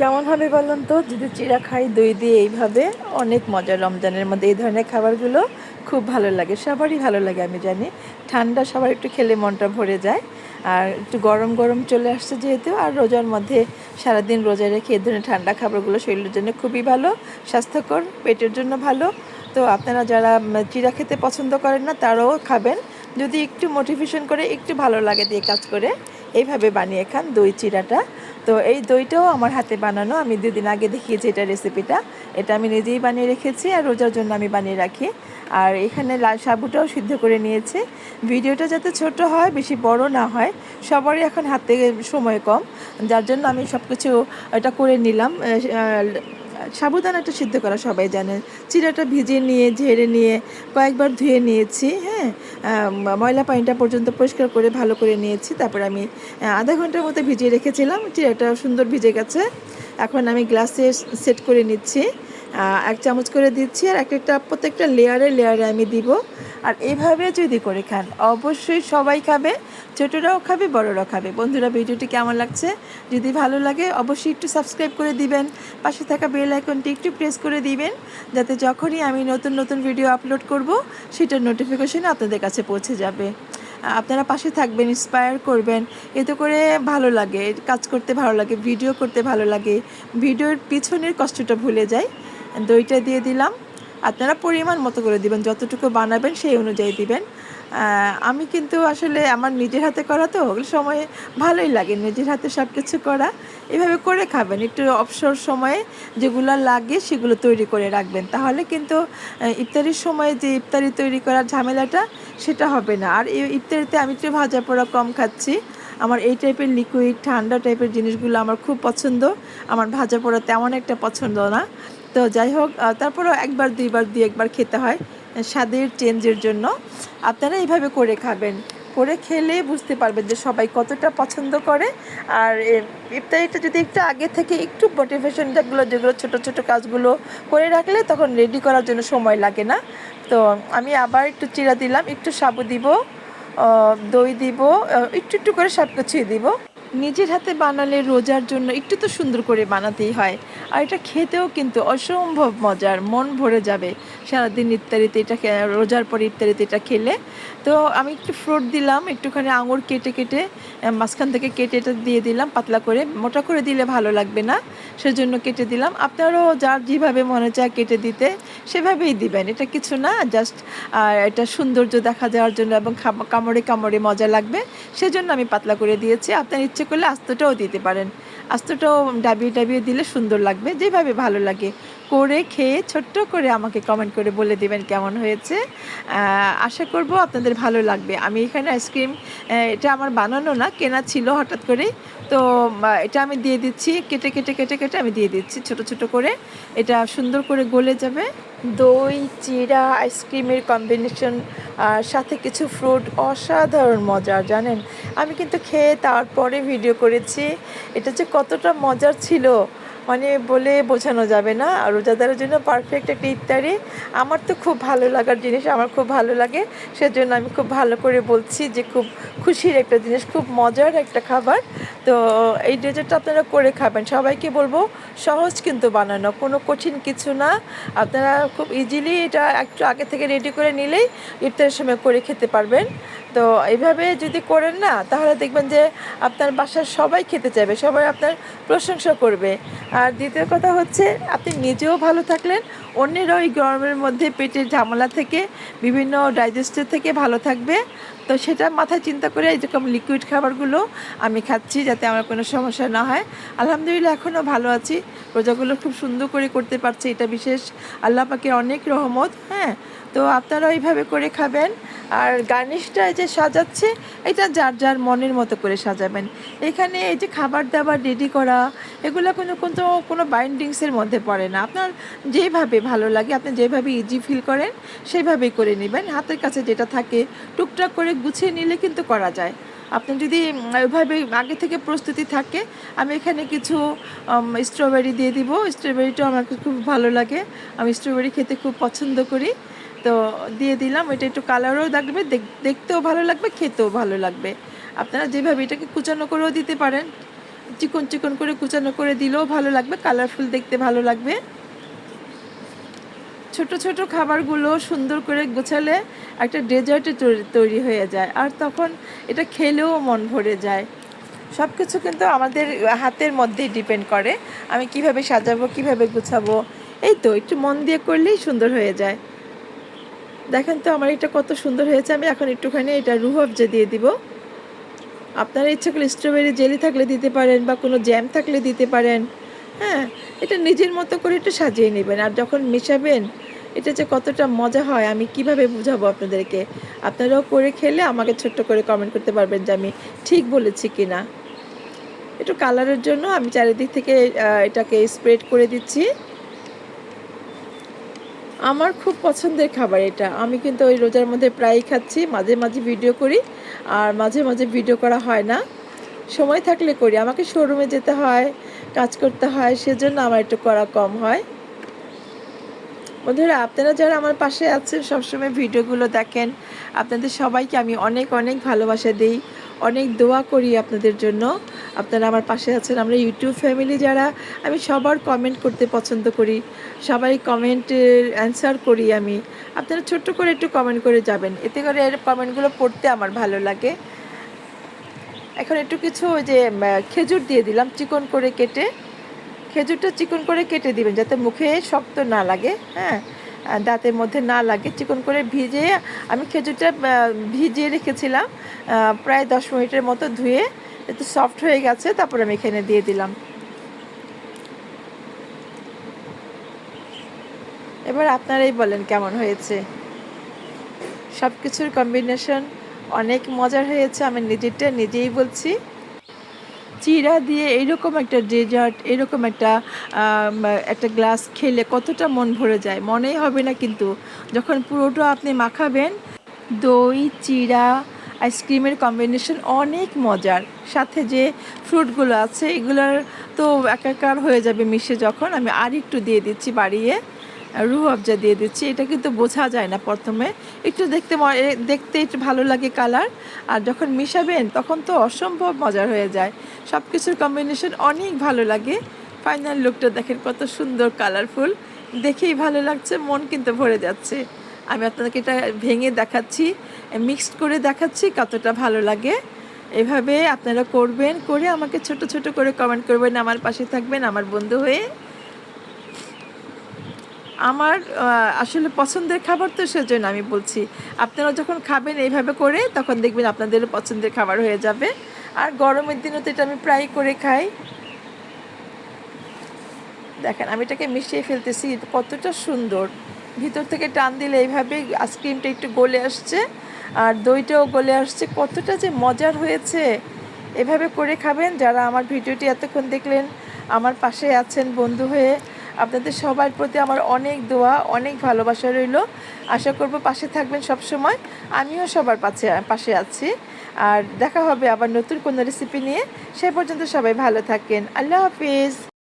কেমন হবে বলুন তো? যদি চিড়া খাই, দই দিয়ে এইভাবে অনেক মজা, রমজানের মধ্যে এই ধরনের খাবারগুলো খুব ভালো লাগে, সবারই ভালো লাগে আমি জানি। ঠান্ডা সবার একটু খেলে মনটা ভরে যায়। আর একটু গরম গরম চলে আসছে যেহেতু, আর রোজার মধ্যে সারাদিন রোজা রেখে এই ধরনের ঠান্ডা খাবারগুলো শরীরের জন্য খুবই ভালো, স্বাস্থ্যকর, পেটের জন্য ভালো। তো আপনারা যারা চিড়া খেতে পছন্দ করেন না, তারাও খাবেন। যদি একটু মোটিভেশন করে একটু ভালো লাগে দিয়ে কাজ করে, এইভাবে বানিয়ে খান দই, চিড়াটা। তো এই দইটাও আমার হাতে বানানো। আমি দুদিন আগে দেখিয়েছি এটা রেসিপিটা এটা আমি নিজেই বানিয়ে রেখেছি আর রোজার জন্য আমি বানিয়ে রাখি। আর এখানে লাল সাবুটাও সিদ্ধ করে নিয়েছি। ভিডিওটা যাতে ছোট হয়, বেশি বড় না হয়, সবারই এখন হাতে সময় কম। যার জন্য আমি সব কিছু এটা করে নিলাম। সাবুদানাটা সিদ্ধ করা সবাই জানেন চিরাটা ভিজিয়ে নিয়ে, ঝেড়ে নিয়ে, কয়েকবার ধুয়ে নিয়েছি হ্যাঁ? ময়লা পানিটা পর্যন্ত পরিষ্কার করে, ভালো করে নিয়েছি। তারপর আমি আধা ঘণ্টার মতো ভিজিয়ে রেখেছিলাম। চিরাটা সুন্দর ভিজে গেছে। এখন আমি গ্লাসে সেট করে নিচ্ছি। এক চামচ করে দিচ্ছি আর এক একটা, প্রত্যেকটা লেয়ারে লেয়ারে আমি দিব। আর এভাবে যদি করে খান, অবশ্যই সবাই খাবে। ছোটরাও খাবে, বড়রাও খাবে। বন্ধুরা, ভিডিওটি কেমন লাগছে? যদি ভালো লাগে, অবশ্যই একটু সাবস্ক্রাইব করে দিবেন। পাশে থাকা বেল আইকনটি একটু প্রেস করে দিবেন, যাতে যখনই আমি নতুন নতুন ভিডিও আপলোড করব, সেটার নোটিফিকেশন আপনাদের কাছে পৌঁছে যাবে। আপনারা পাশে থাকবেন ইন্সপায়ার করবেন। এতে করে ভালো লাগে, কাজ করতে ভালো লাগে ভিডিও করতে ভালো লাগে। ভিডিওর পিছনের কষ্টটা ভুলে যায় দইটা দিয়ে দিলাম। আপনারা পরিমাণ মতো করে দিবেন, যতটুকু বানাবেন সেই অনুযায়ী দিবেন। আমি কিন্তু আসলে আমার নিজের হাতে করা তো, ওগুলো সময়ে ভালোই লাগে নিজের হাতে সব কিছু করা। এভাবে করে খাবেন, একটু অবসর সময়ে যেগুলো লাগে সেগুলো তৈরি করে রাখবেন। তাহলে কিন্তু ইফতারির সময় যে ইফতারি তৈরি করার ঝামেলাটা, সেটা হবে না। আর এই ইফতারিতে আমি একটু ভাজা পোড়া কম খাচ্ছি। আমার এই টাইপের লিকুইড ঠান্ডা টাইপের জিনিসগুলো আমার খুব পছন্দ। আমার ভাজা পোড়া তেমন একটা পছন্দ না। তো যাই হোক তারপরেও একবার, দুইবার, দুই একবার খেতে হয় স্বাদের চেঞ্জের জন্য। আপনারা এইভাবে করে খাবেন। করে খেলে বুঝতে পারবেন যে সবাই কতটা পছন্দ করে। আর ইফতারিটা যদি একটু আগে থেকে একটু মোটিভেশনটাগুলো যেগুলো ছোট ছোট কাজগুলো করে রাখলে তখন রেডি করার জন্য সময় লাগে না। তো আমি আবার একটু চিরা দিলাম, একটু সাবু দিব দই দিব একটু একটু করে সব কিছুই দিব। নিজের হাতে বানালে রোজার জন্য একটু তো সুন্দর করে বানাতেই হয়। আর এটা খেতেও কিন্তু অসম্ভব মজার, মন ভরে যাবে। সারাদিন ইফতারিতে এটা রোজার পর ইফতারিতে এটা খেলে। তো আমি একটু ফ্রুট দিলাম, একটুখানি আঙুর কেটে কেটে মাঝখান থেকে কেটে এটা দিয়ে দিলাম পাতলা করে। মোটা করে দিলে ভালো লাগবে না, সেজন্য কেটে দিলাম। আপনারাও যার যেভাবে মনে চায় কেটে দিতে, সেভাবেই দিবেন। এটা কিছু না জাস্ট এটা সৌন্দর্য দেখা যাওয়ার জন্য এবং কামড়ে কামড়ে মজা লাগবে। সেজন্য আমি পাতলা করে দিয়েছি। আপনার ইচ্ছে করলে আস্তটাও দিতে পারেন। আস্তটাও ডাবিয়ে ডাবিয়ে দিলে সুন্দর লাগবে। যেভাবে ভালো লাগে। করে খেয়ে, ছোট্ট করে আমাকে কমেন্ট করে বলে দিবেন কেমন হয়েছে। আশা করব আপনাদের ভালো লাগবে। আমি এখানে আইসক্রিম এটা আমার বানানো না, কেনা ছিল হঠাৎ করে। তো এটা আমি দিয়ে দিচ্ছি। কেটে কেটে কেটে কেটে আমি দিয়ে দিচ্ছি। ছোট ছোট করে। এটা সুন্দর করে গলে যাবে। দই চিরা আইসক্রিমের কম্বিনেশন আর সাথে কিছু ফ্রুট অসাধারণ মজার, জানেন? আমি কিন্তু খেয়ে তারপরে ভিডিও করেছি। এটা যে কতটা মজার ছিল! মানে বলে বোঝানো যাবে না। আর রোজাদারের জন্য পারফেক্ট একটা ইফতারি। আমার তো খুব ভালো লাগার জিনিস, আমার খুব ভালো লাগে। সেজন্য আমি খুব ভালো করে বলছি যে, খুব খুশির একটা জিনিস, খুব মজার একটা খাবার। তো এই ডেজার্টটা আপনারা করে খাবেন। সবাইকে বলব, সহজ কিন্তু বানানো, কোনো কঠিন কিছু না। আপনারা খুব ইজিলি এটা একটু আগে থেকে রেডি করে নিলেই ইফতারের সময় করে খেতে পারবেন। তো এইভাবে যদি করেন না, তাহলে দেখবেন যে আপনার বাসার সবাই খেতে চাইবে, সবাই আপনার প্রশংসা করবে। আর দ্বিতীয় কথা হচ্ছে, আপনি নিজেও ভালো থাকলেন, অন্যেরাও এই গরমের মধ্যে পেটের ঝামেলা থেকে, বিভিন্ন ডাইজেস্টের থেকে ভালো থাকবে। তো সেটা মাথায় চিন্তা করে এরকম লিকুইড খাবারগুলো আমি খাচ্ছি যাতে আমার কোনো সমস্যা না হয়। আলহামদুলিল্লাহ এখনও ভালো আছি। রোজাগুলো খুব সুন্দর করে করতে পারছি, এটা বিশেষ আল্লাহ পাকের অনেক রহমত হ্যাঁ? তো আপনারা এইভাবে করে খাবেন। আর গার্নিশটা যে সাজাচ্ছে, এটা যার যার মনের মতো করে সাজাবেন। এখানে এই যে খাবার দাবার রেডি করা, এগুলো কোনো কোনো কোনো বাইন্ডিংসের মধ্যে পড়ে না। আপনার যেভাবে ভালো লাগে, আপনি যেভাবে ইজি ফিল করেন সেইভাবেই করে নেবেন। হাতের কাছে যেটা থাকে, টুকটাক করে গুছিয়ে নিলে কিন্তু করা যায়। আপনি যদি ওইভাবে আগে থেকে প্রস্তুতি থাকে, আমি এখানে কিছু স্ট্রবেরি দিয়ে দিব। স্ট্রবেরিটাও আমার খুব ভালো লাগে। আমি স্ট্রবেরি খেতে খুব পছন্দ করি। তো দিয়ে দিলাম এটা একটু কালারও লাগবে দেখতেও ভালো লাগবে, খেতেও ভালো লাগবে। আপনারা যেভাবে এটাকে কুচানো করেও দিতে পারেন, চিকন চিকন করে কুচানো করে দিলেও ভালো লাগবে কালারফুল দেখতে ভালো লাগবে। ছোট ছোট খাবারগুলো সুন্দর করে গোছালে একটা ডেজার্টে তৈরি হয়ে যায়, আর তখন এটা খেলেও মন ভরে যায়। সব কিছু কিন্তু আমাদের হাতের মধ্যেই ডিপেন্ড করে, আমি কীভাবে সাজাবো, কীভাবে গুছাবো, এই তো, একটু মন দিয়ে করলেই সুন্দর হয়ে যায়। দেখেন তো, আমার এটা কত সুন্দর হয়েছে। আমি এখন একটুখানি এটা রুহবজা দিয়ে দিব। আপনারা ইচ্ছে করলে স্ট্রবেরি জেলি থাকলে দিতে পারেন বা কোনো জ্যাম থাকলে দিতে পারেন। হ্যাঁ এটা নিজের মতো করে একটু সাজিয়ে নেবেন। আর যখন মেশাবেন, এটা যে কতটা মজা হয়, আমি কীভাবে বুঝাবো আপনাদেরকে? আপনারাও করে খেলে আমাকে ছোট্ট করে কমেন্ট করতে পারবেন যে আমি ঠিক বলেছি কি না একটু কালারের জন্য আমি চারিদিক থেকে এটাকে স্প্রেড করে দিচ্ছি। আমার খুব পছন্দের খাবার এটা। আমি কিন্তু ওই রোজার মধ্যে প্রায়ই খাচ্ছি, মাঝে মাঝে ভিডিও করি, আর মাঝে মাঝে ভিডিও করা হয় না। সময় থাকলে করি, আমাকে শোরুমে যেতে হয়, কাজ করতে হয়, সেজন্য আমার একটু করা কম হয়। বন্ধুরা, আপনারা যারা আমার পাশে আছেন, সবসময় ভিডিওগুলো দেখেন। আপনাদের সবাইকে আমি অনেক অনেক ভালোবাসা দিই। অনেক দোয়া করি আপনাদের জন্য। আপনারা আমার পাশে আছেন। আমরা ইউটিউব ফ্যামিলি যারা, আমি সবার কমেন্ট করতে পছন্দ করি। সবাই কমেন্টের অ্যান্সার করি আমি। আপনারা ছোট্ট করে একটু কমেন্ট করে যাবেন। এতে করে এর কমেন্টগুলো পড়তে আমার ভালো লাগে। এখন একটু কিছু ওই যে খেজুর দিয়ে দিলাম চিকন করে কেটে। খেজুরটা চিকন করে কেটে দিবেন, যাতে মুখে শক্ত না লাগে হ্যাঁ? দাঁতের মধ্যে না লাগে, চিকন করে ভিজিয়ে আমি খেজুরটা ভিজিয়ে রেখেছিলাম প্রায় দশ মিনিটের মতো ধুয়ে, একটু সফট হয়ে গেছে, তারপর আমি এখানে দিয়ে দিলাম। এবার আপনারাই বলেন কেমন হয়েছে। সব কিছুর কম্বিনেশন অনেক মজার হয়েছে, আমি নিজেরটা নিজেই বলছি। চিরা দিয়ে এরকম একটা ডেজার্ট এরকম একটা একটা গ্লাস খেলে কতটা মন ভরে যায়? মনেই হবে না কিন্তু। যখন পুরোটা আপনি মাখাবেন, দই, চিরা আইসক্রিমের কম্বিনেশন অনেক মজার। সাথে যে ফ্রুটগুলো আছে, এগুলোর তো একাকার হয়ে যাবে মিশে যখন। আমি আর একটু দিয়ে দিচ্ছি বাড়িয়ে। রুহ আফজা দিয়ে দিচ্ছি। এটা কিন্তু বোঝা যায় না প্রথমে। একটু দেখতে দেখতে একটু ভালো লাগে কালার। আর যখন মিশাবেন, তখন তো অসম্ভব মজার হয়ে যায়। সব কিছুর কম্বিনেশন অনেক ভালো লাগে। ফাইনাল লুকটা দেখেন কত সুন্দর কালারফুল দেখেই ভালো লাগছে, মন কিন্তু ভরে যাচ্ছে। আমি আপনাদেরকে এটা ভেঙে দেখাচ্ছি মিক্সড করে দেখাচ্ছি, কতটা ভালো লাগে। এভাবে আপনারা করবেন, করে আমাকে ছোট ছোট করে কমেন্ট করবেন, আমার পাশে থাকবেন, আমার বন্ধু হয়ে। আমার আসলে পছন্দের খাবার তো সেজন্য আমি বলছি, আপনারা যখন খাবেন এইভাবে করে, তখন দেখবেন আপনাদেরও পছন্দের খাবার হয়ে যাবে। আর গরমের দিনও তো এটা আমি প্রায় করে খাই। দেখেন, আমি এটাকে মিশিয়ে ফেলতেছি, কতটা সুন্দর। ভিতর থেকে টান দিলে এইভাবে আইসক্রিমটা একটু গলে আসছে, আর দইটাও গলে আসছে, কতটা যে মজার হয়েছে। এভাবে করে খাবেন, যারা আমার ভিডিওটি এতক্ষণ দেখলেন, আমার পাশে আছেন বন্ধু হয়ে আপনাদের সবার প্রতি আমার অনেক দোয়া, অনেক ভালোবাসা রইল। আশা করব পাশে থাকবেন সব সময় আমিও সবার পাশে পাশে আছি। আর দেখা হবে আবার নতুন কোনো রেসিপি নিয়ে। সে পর্যন্ত সবাই ভালো থাকেন। আল্লাহ হাফিজ।